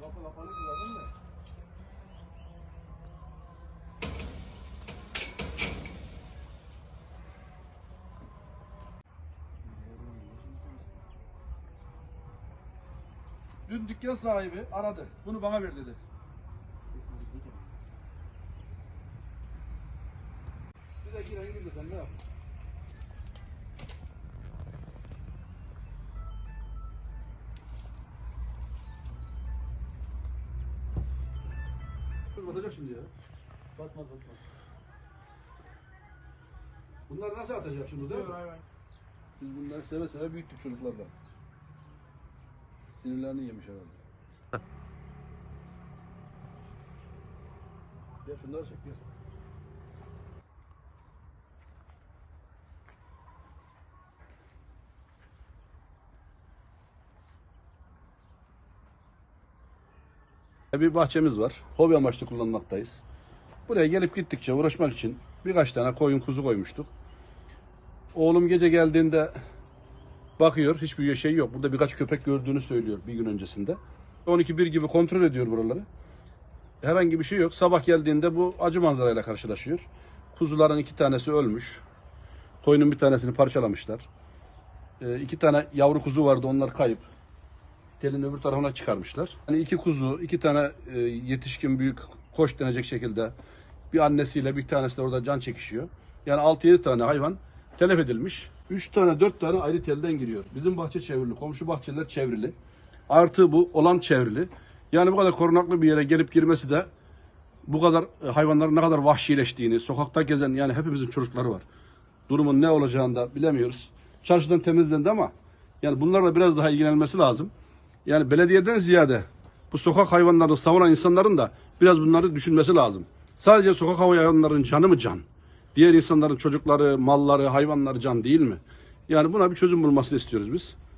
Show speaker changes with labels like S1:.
S1: Kapı kapanı kullandın mı? Dün dükkan sahibi aradı. Bunu bana ver dedi. Bize giren girdi sen ne yaptın? Dur batacak şimdi ya.
S2: Batmaz batmaz.
S1: Bunları nasıl atacak şimdi değil mi? Biz bunları seve seve büyüttük çocuklarla. Sinirlerini yemiş herhalde. gel şunları çek gel. Bir bahçemiz var. Hobi amaçlı kullanmaktayız. Buraya gelip gittikçe uğraşmak için birkaç tane koyun kuzu koymuştuk. Oğlum gece geldiğinde bakıyor hiçbir şey yok. Burada birkaç köpek gördüğünü söylüyor bir gün öncesinde. 12-1 gibi kontrol ediyor buraları. Herhangi bir şey yok. Sabah geldiğinde bu acı manzarayla karşılaşıyor. Kuzuların iki tanesi ölmüş. Koyunun bir tanesini parçalamışlar. Ee, iki tane yavru kuzu vardı onlar kayıp. Telin öbür tarafına çıkarmışlar. Hani iki kuzu, iki tane e, yetişkin büyük koç denecek şekilde bir annesiyle bir tanesi de orada can çekişiyor. Yani 6-7 tane hayvan telef edilmiş. 3 tane 4 tane ayrı telden giriyor. Bizim bahçe çevrili, komşu bahçeler çevrili. Artı bu olan çevrili. Yani bu kadar korunaklı bir yere gelip girmesi de bu kadar e, hayvanların ne kadar vahşileştiğini, sokakta gezen yani hepimizin çocukları var. Durumun ne olacağını da bilemiyoruz. Çarşıdan temizlendi ama yani bunlarla biraz daha ilgilenmesi lazım. Yani belediyeden ziyade bu sokak hayvanlarını savunan insanların da biraz bunları düşünmesi lazım. Sadece sokak hayvanların canı mı can? Diğer insanların çocukları, malları, hayvanları can değil mi? Yani buna bir çözüm bulmasını istiyoruz biz.